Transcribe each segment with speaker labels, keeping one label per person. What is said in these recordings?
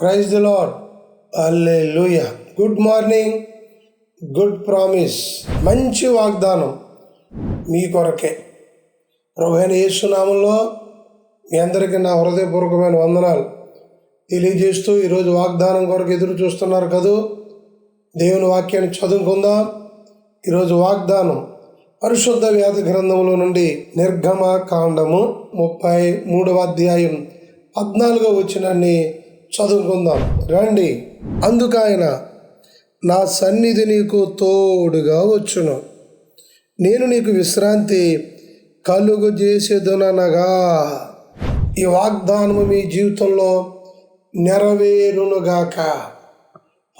Speaker 1: Praise the lord అల్లే లూయ good morning good promise మంచి వాగ్దానం మీ కొరకే. ప్రభుత్వ యేసునామంలో మీ అందరికీ నా హృదయపూర్వకమైన వందనాలు. తెలియజేస్తూ ఈరోజు వాగ్దానం కొరకు ఎదురు చూస్తున్నారు కదూ? దేవుని వాక్యాన్ని చదువుకుందాం. ఈరోజు వాగ్దానం పరిశుద్ధ వ్యాధి గ్రంథంలో నుండి నిర్గమ కాండము ముప్పై మూడవ అధ్యాయం పద్నాలుగో వచ్చినాన్ని చదువుకుందాం. రండి. అందుకైన నా సన్నిధి నీకు తోడుగా వచ్చును. నేను నీకు విశ్రాంతి కలుగు చేసేదునగా ఈ వాగ్దానము మీ జీవితంలో నెరవేరునుగాక.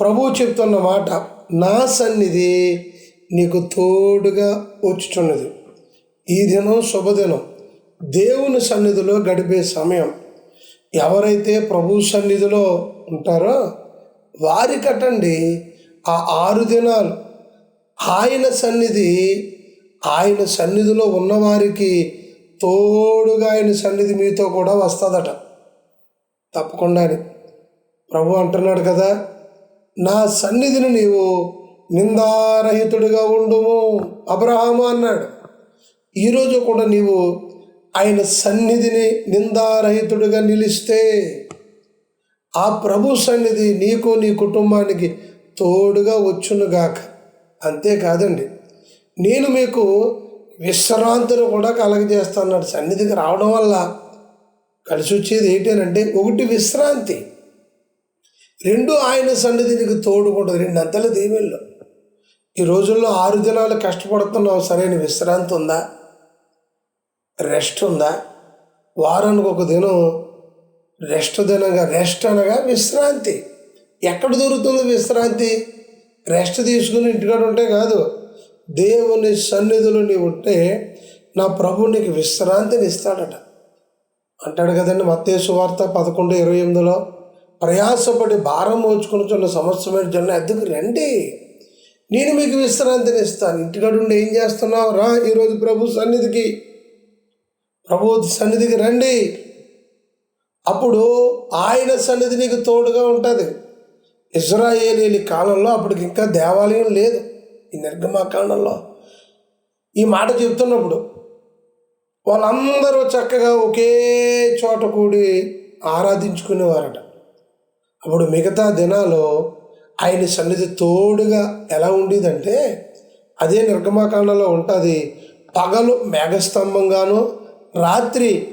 Speaker 1: ప్రభు చెప్తున్న మాట నా సన్నిధి నీకు తోడుగా వచ్చుచున్నది. ఈ దినం శుభదినం. దేవుని సన్నిధిలో గడిపే సమయం. ఎవరైతే ప్రభు సన్నిధిలో ఉంటారో వారికటండి ఆ ఆరు దినాలు. ఆయన సన్నిధి ఆయన సన్నిధిలో ఉన్నవారికి తోడుగా ఆయన సన్నిధి మీతో కూడా వస్తుందట. తప్పకుండానే ప్రభు అంటున్నాడు కదా నా సన్నిధిని నీవు నిందారహితుడిగా ఉండుము అబ్రహాము అన్నాడు. ఈరోజు కూడా నీవు ఆయన సన్నిధిని నిందారహితుడిగా నిలిస్తే ఆ ప్రభు సన్నిధి నీకు నీ కుటుంబానికి తోడుగా వచ్చునుగాక. అంతేకాదండి నేను మీకు విశ్రాంతిని కూడా కలగజేస్తాను సన్నిధికి రావడం వల్ల కలిసి వచ్చేది ఏంటంటే ఒకటి విశ్రాంతి. రెండు ఆయన సన్నిధి నీకు తోడుకుంటుంది. రెండు అంతల దీవెల్లో ఈ రోజుల్లో ఆరు దినాలు కష్టపడుతున్నావు. సరైన విశ్రాంతి ఉందా? రెస్ట్ ఉందా? వారానికి ఒక దినం రెస్ట్ దినంగా రెస్ట్ అనగా విశ్రాంతి. ఎక్కడ దొరుకుతుంది విశ్రాంతి? రెస్ట్ తీసుకుని ఇంటికాడ ఉంటే కాదు దేవుని సన్నిధిలో నీవు ఉంటే నా ప్రభు నీకు విశ్రాంతిని ఇస్తాడట. అంటాడు కదండి మత్తేసు వార్త పదకొండు ఇరవై ఎనిమిదిలో ప్రయాసపడి భారం మోచుకుని సమస్యమైన జన ఎద్దుకు రండి. నేను మీకు విశ్రాంతిని ఇస్తాను. ఇంటికాడు ఉండి ఏం చేస్తున్నావు రా ఈరోజు ప్రభు సన్నిధికి ప్రభు సన్నిధికి రండి. అప్పుడు ఆయన సన్నిధి నీకు తోడుగా ఉంటుంది. ఇజ్రాయేలీ కాలంలో అప్పటికి ఇంకా దేవాలయం లేదు. ఈ నిర్గమాకాండంలో ఈ మాట చెప్తున్నప్పుడు వాళ్ళందరూ చక్కగా ఒకే చోట కూడి ఆరాధించుకునేవారట. అప్పుడు మిగతా దినాలు ఆయన సన్నిధి తోడుగా ఎలా ఉండేదంటే అదే నిర్గమాకాండంలో ఉంటుంది. పగలు మేఘస్తంభంగాను రాత్రి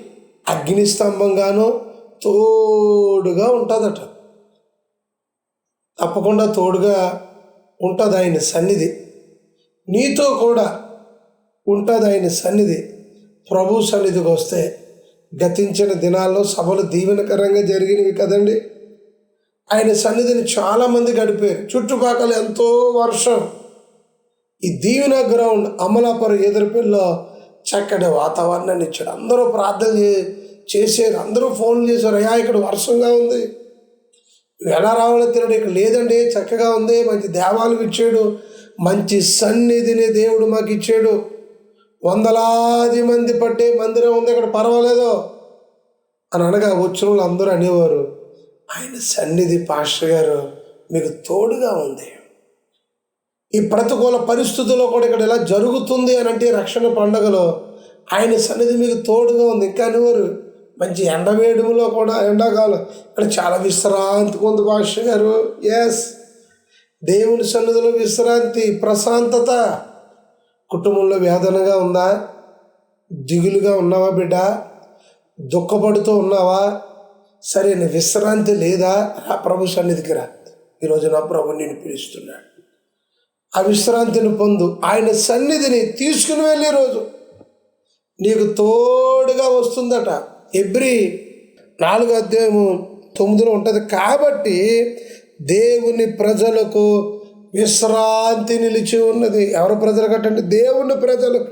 Speaker 1: అగ్నిస్తంభంగానో తోడుగా ఉంటుందట. తప్పకుండా తోడుగా ఉంటుంది ఆయన సన్నిధి. నీతో కూడా ఉంటుంది ఆయన సన్నిధి. ప్రభు సన్నిధికి వస్తే గతించిన దినాల్లో సభలు దీవెనకరంగా జరిగినవి కదండి. ఆయన సన్నిధిని చాలామంది గడిపారు. చుట్టుపక్కల ఎంతో వర్షం. ఈ దీవెన గ్రౌండ్ అమలాపురం ఎదురుపిల్లో చక్కటి వాతావరణాన్ని ఇచ్చాడు. అందరూ ప్రార్థన చేశారు. అందరూ ఫోన్ చేశారు. అయ్యా ఇక్కడ వర్షంగా ఉంది. ఎలా రావాలో తినడు ఇక్కడ లేదండి. చక్కగా ఉంది. మంచి దేవాలు ఇచ్చాడు. మంచి సన్నిధిని దేవుడు మాకు ఇచ్చాడు. వందలాది మంది పట్టే మందిరం ఉంది. ఇక్కడ పర్వాలేదు అని అనగా వచ్చిన వాళ్ళు అందరూ అనేవారు. ఆయన సన్నిధి పాస్టర్ గారు మీకు తోడుగా ఉంది. ఈ ప్రతికూల పరిస్థితుల్లో కూడా ఇక్కడ ఇలా జరుగుతుంది అని అంటే రక్షణ పండుగలో ఆయన సన్నిధి మీకు తోడుగా ఉంది. ఇంకా అనేవారు మంచి ఎండవేయడంలో కూడా ఎండాకాలం. ఇక్కడ చాలా విశ్రాంతి ఉంది భాష గారు. ఎస్ దేవుని సన్నిధిలో విశ్రాంతి ప్రశాంతత. కుటుంబంలో వేదనగా ఉందా? దిగులుగా ఉన్నావా బిడ్డ? దుఃఖపడుతూ ఉన్నావా? సరైన విశ్రాంతి లేదా? ఆ ప్రభు సన్నిధికి రా. ఈరోజు నా ప్రభు నేను పిలుస్తున్నాడు. ఆ విశ్రాంతిని పొందు. ఆయన సన్నిధిని తీసుకుని వెళ్ళే రోజు నీకు తోడుగా వస్తుందట. ఎబ్రి నాలుగో అధ్యాయము తొమ్మిదిలో ఉంటుంది. కాబట్టి దేవుని ప్రజలకు విశ్రాంతి నిలిచి ఉన్నది. ఎవరి ప్రజలు కట్టండి? దేవుని ప్రజలకు.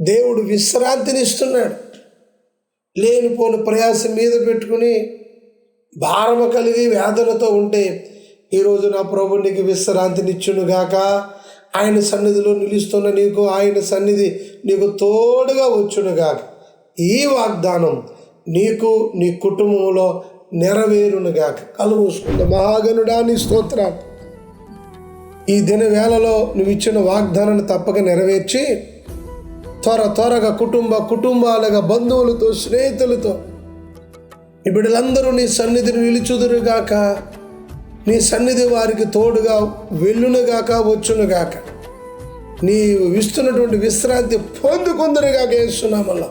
Speaker 1: దేవుడు విశ్రాంతిని ఇస్తున్నాడు. లేనిపోని ప్రయాసం మీద పెట్టుకుని భారము కలిగి వేదనతో ఉంటే ఈరోజు నా ప్రభు నీకు విశ్రాంతినిచ్చునుగాక ఆయన సన్నిధిలో నిలుస్తున్న నీకు ఆయన సన్నిధి నీకు తోడుగా వచ్చునుగాక ఈ వాగ్దానం నీకు నీ కుటుంబంలో నెరవేరునుగాక కళ్ళు మూసుకుందాం. మహాగనుడా నీ స్తోత్రాలు. ఈ దిన వేళలో నువ్వు ఇచ్చిన వాగ్దానాన్ని తప్పక నెరవేర్చి త్వర త్వరగా కుటుంబ కుటుంబాలుగా బంధువులతో స్నేహితులతో ఈ బిడ్డలందరూ నీ సన్నిధిని నిలుచుదురుగాక నీ సన్నిధి వారికి తోడుగా వెళ్ళునుగాక వచ్చునుగాక. నీ ఇస్తున్నటువంటి విశ్రాంతి పొందుకుందరుగాక వేస్తున్నామల్లా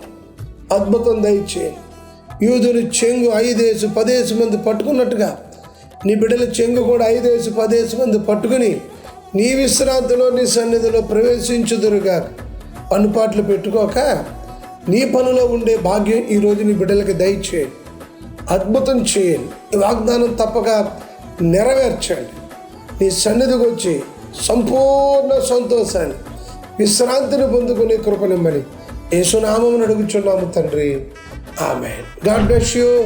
Speaker 1: అద్భుతం దయచేయండి. యూదుని చెంగు ఐదేసి పదేసి మంది పట్టుకున్నట్టుగా నీ బిడ్డల చెంగు కూడా ఐదేసి పదేసి మంది పట్టుకుని నీ విశ్రాంతిలో నీ సన్నిధిలో ప్రవేశించుదురుగా పనుపాట్లు పెట్టుకోక నీ పనిలో ఉండే భాగ్యం ఈరోజు నీ బిడ్డలకి దయచేయండి. అద్భుతం చేయండి. వాగ్దానం తప్పక నెరవేర్చండి. నీ సన్నిధికి వచ్చి సంపూర్ణ సంతోషాన్ని విశ్రాంతిని పొందుకునే కృపనిమ్మని యేసునామం అడుగుచున్నాము తండ్రి. ఆమె గాడ్ బ్లెస్ యూ.